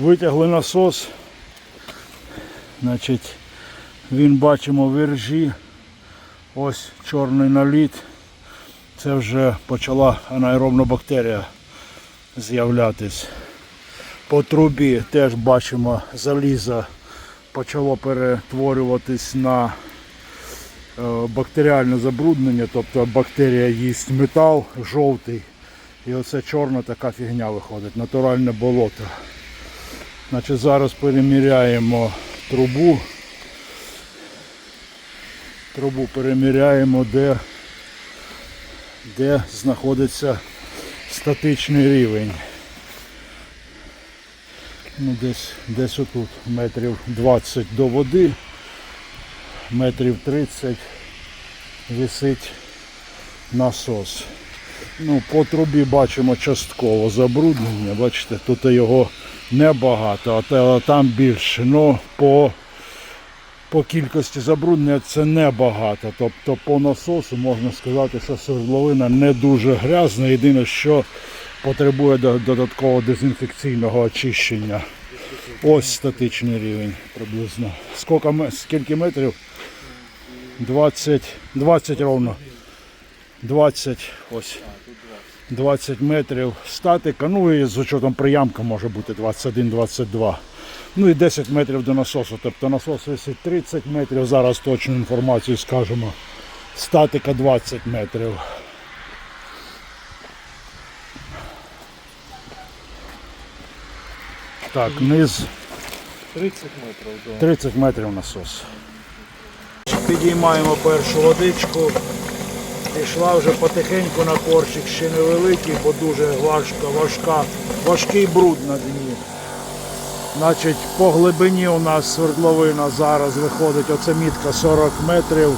Витягли насос. Значить, він бачимо в іржі. Ось чорний наліт. Це вже почала анаеробна бактерія з'являтись. По трубі теж бачимо залізо почало перетворюватись на е, бактеріальне забруднення, тобто бактерія їсть метал жовтий. І оце чорна така фігня виходить, натуральне болото. Значить, зараз переміряємо трубу. Трубу переміряємо, де, де знаходиться статичний рівень. Ну, десь, десь отут метрів 20 до води, метрів 30 висить насос. Ну, по трубі бачимо частково забруднення. Бачите, тут його небагато, а там більше. Ну, по, по кількості забруднення це небагато. Тобто по насосу можна сказати, що свердловина не дуже грязна. Єдине, що потребує додаткового дезінфекційного очищення. Ось статичний рівень приблизно. Скільки, метрів? 20, 20 ровно. 20, ось. 20 метрів статика, ну і з учетом приямка може бути 21-22. Ну і 10 метрів до насосу. Тобто насос висить 30 метрів, зараз точну інформацію скажемо. Статика 20 метрів. Так, низ 30 метрів, да. 30 метрів насос. Підіймаємо першу водичку. Пішла вже потихеньку на корчик, ще невеликий, бо дуже важка, важка, важкий бруд на дні. Значить, по глибині у нас свердловина зараз виходить, оце мітка 40 метрів.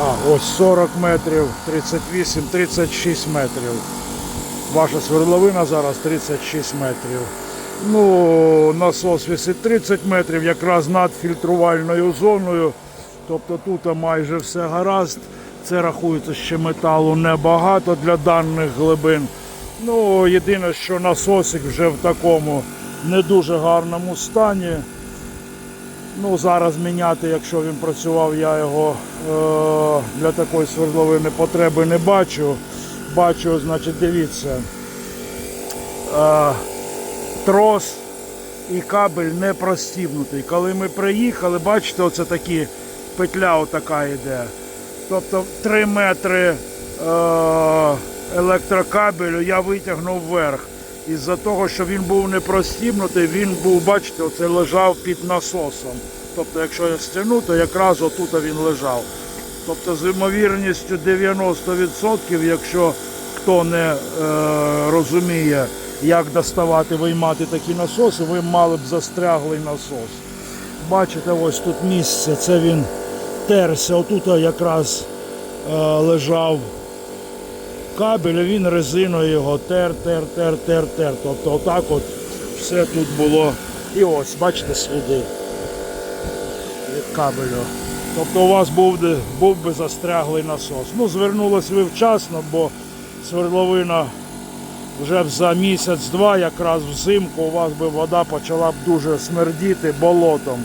А, ось 40 метрів, 38, 36 метрів. Ваша свердловина зараз 36 метрів. Ну, насос висить 30 метрів, якраз над фільтрувальною зоною. Тобто тут майже все гаразд. Це рахується ще металу небагато для даних глибин. Ну, єдине, що насосик вже в такому не дуже гарному стані. Ну, зараз міняти, якщо він працював, я його е- для такої свердловини потреби не бачу. Бачу, значить, дивіться. Е- трос і кабель не простібнутий. Коли ми приїхали, бачите, оце такі петля отака йде. Тобто 3 метри е- електрокабелю я витягнув вверх. Із-за того, що він був не простібнутий, він був, бачите, оце лежав під насосом. Тобто, якщо я стягну, то якраз отут він лежав. Тобто з ймовірністю 90%, якщо хто не е, розуміє, як доставати, виймати такі насоси, ви мали б застряглий насос. Бачите, ось тут місце, це він терся. Отут якраз е, лежав кабель, а він резиною його тер, тер, тер, тер, тер. Тобто отак от все тут було. І ось, бачите, сліди від кабелю. Тобто у вас був, був би застряглий насос. Ну, звернулись ви вчасно, бо свердловина вже за місяць-два, якраз взимку, у вас би вода почала б дуже смердіти болотом.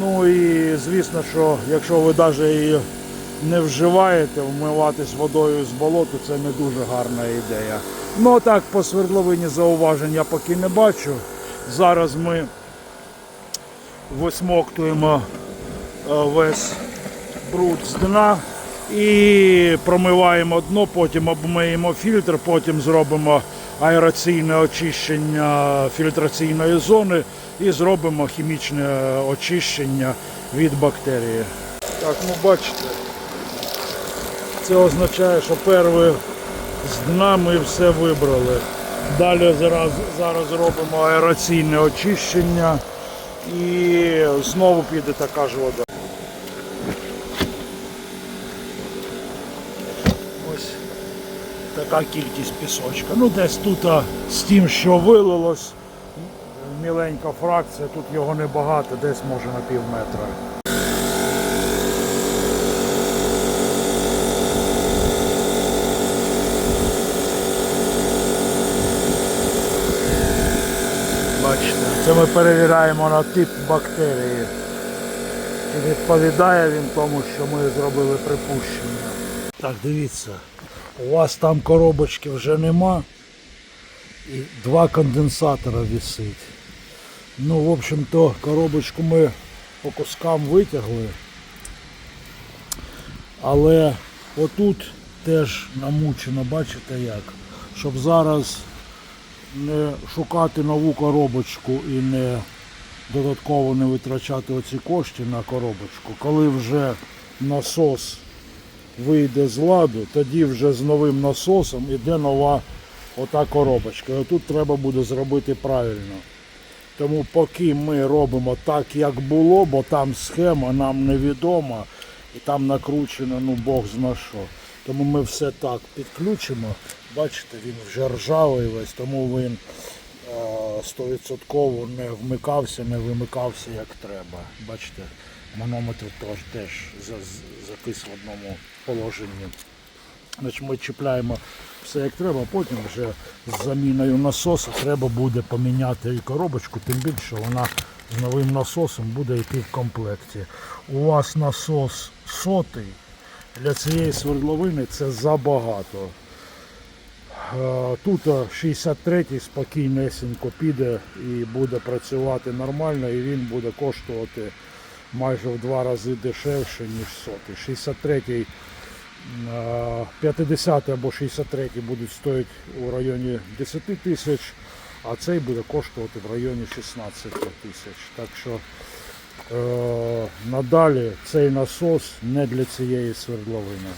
Ну і звісно, що якщо ви навіть її не вживаєте, вмиватись водою з болоту, це не дуже гарна ідея. Ну а так, по свердловині зауважень я поки не бачу. Зараз ми висмоктуємо е, весь бруд з дна і промиваємо дно, потім обмиємо фільтр, потім зробимо аераційне очищення фільтраційної зони і зробимо хімічне очищення від бактерії. Так, ну бачите, це означає, що перше з дна ми все вибрали. Далі зараз, зараз робимо аераційне очищення і знову піде така ж вода. Ось така кількість пісочка. Ну десь тут з тим, що вилилось, міленька фракція, тут його небагато, десь може на пів метра. Бачите, це ми перевіряємо на тип бактерії. Чи відповідає він тому, що ми зробили припущення. Так, дивіться, у вас там коробочки вже нема. І два конденсатора висить. Ну, в общем-то, коробочку ми по кускам витягли. Але отут теж намучено, бачите як. Щоб зараз не шукати нову коробочку і не додатково не витрачати оці кошти на коробочку. Коли вже насос вийде з ладу, тоді вже з новим насосом іде нова ота коробочка. І отут треба буде зробити правильно. Тому поки ми робимо так, як було, бо там схема нам невідома і там накручено, ну Бог зна що. Тому ми все так підключимо. Бачите, він вже ржавий весь, тому він е, стовідсотково не вмикався, не вимикався як треба. Бачите, манометр теж, теж за- закис в одному положенні. Значить, ми чіпляємо все як треба, потім вже з заміною насоса треба буде поміняти і коробочку, тим більше вона з новим насосом буде йти в комплекті. У вас насос сотий, для цієї свердловини це забагато. Е, Тут 63-й спокійнесенько піде і буде працювати нормально, і він буде коштувати майже в два рази дешевше, ніж сотий. 63-й, е, 50 або 63 будуть стоїти у районі 10 тисяч, а цей буде коштувати в районі 16 тисяч. Так що е, надалі цей насос не для цієї свердловини.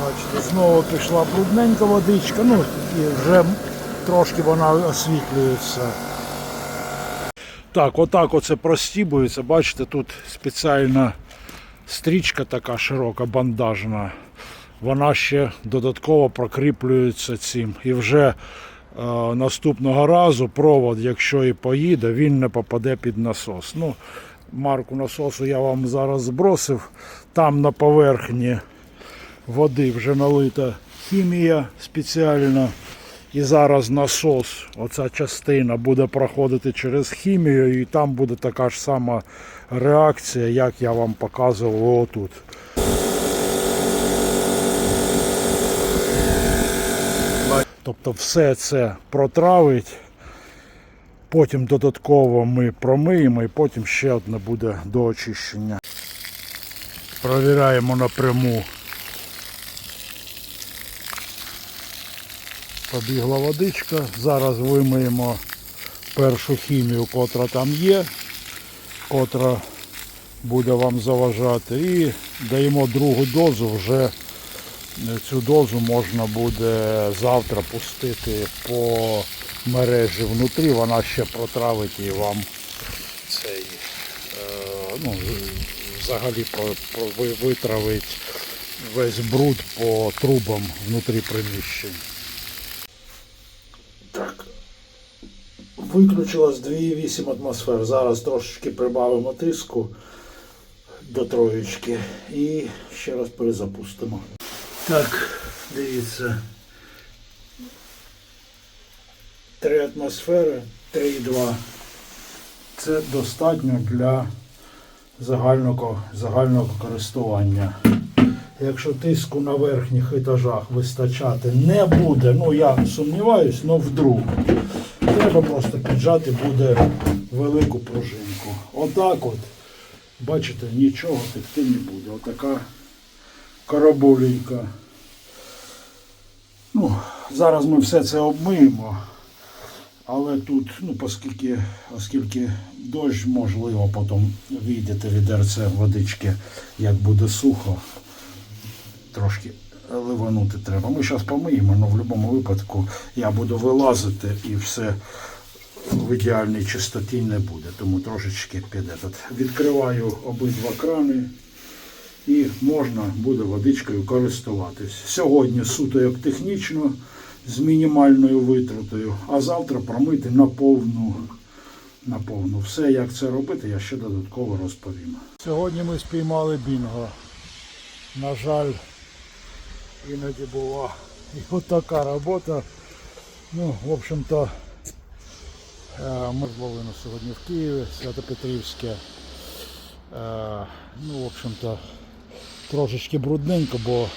Бачите, знову пішла брудненька водичка, ну і вже трошки вона освітлюється. Так, отак оце простібується. Бачите, тут спеціальна стрічка така широка, бандажна. Вона ще додатково прокріплюється цим. І вже е, наступного разу провод, якщо і поїде, він не попаде під насос. Ну, марку насосу я вам зараз збросив. Там на поверхні води вже налита хімія спеціальна. І зараз насос, оця частина буде проходити через хімію, і там буде така ж сама реакція, як я вам показував отут. Тобто все це протравить, потім додатково ми промиємо і потім ще одне буде до очищення. Провіряємо напряму. Побігла водичка. Зараз вимиємо першу хімію, котра там є, котра буде вам заважати. І даємо другу дозу. Вже цю дозу можна буде завтра пустити по мережі внутрі. Вона ще протравить і вам цей, е, ну, взагалі витравить весь бруд по трубам внутрі приміщень. Виключилось 2,8 атмосфер. Зараз трошечки прибавимо тиску до троєчки і ще раз перезапустимо. Так, дивіться. 3 атмосфери, 3,2. Це достатньо для загального, загального користування. Якщо тиску на верхніх етажах вистачати не буде, ну я сумніваюсь, але вдруг, треба просто піджати буде велику пружинку. Отак от, бачите, нічого текти не буде. Отака караболійка. Ну, зараз ми все це обмиємо. Але тут, ну, оскільки, оскільки дощ, можливо, потім війдете відерце водички, як буде сухо, трошки ливанути треба. Ми зараз помиємо, але в будь-якому випадку я буду вилазити і все в ідеальній чистоті не буде. Тому трошечки піде. Відкриваю обидва крани і можна буде водичкою користуватись. Сьогодні суто як технічно з мінімальною витратою, а завтра промити на повну. На. Все, як це робити, я ще додатково розповім. Сьогодні ми спіймали бінго. На жаль, іноді була і от така робота. Ну, в общем-то, Е, Ми зловили сьогодні в Києві, Свято-Петрівське. Е, Ну, в общем-то, трошечки брудненько, бо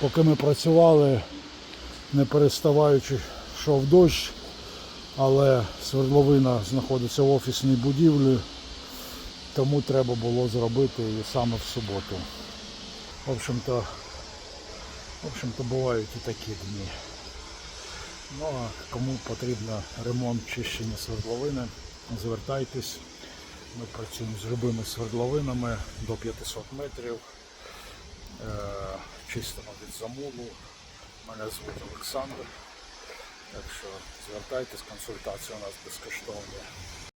поки ми працювали, не переставаючи, йшов дощ, але свердловина знаходиться в офісній будівлі, тому треба було зробити її саме в суботу. В общем-то, в общем-то бувають і такі дні. Ну а кому потрібно ремонт чищення свердловини, звертайтесь. Ми працюємо з любими свердловинами до 500 метрів. Е, Чистимо від замулу. Мене звуть Олександр. Так що звертайтесь, консультації у нас безкоштовні.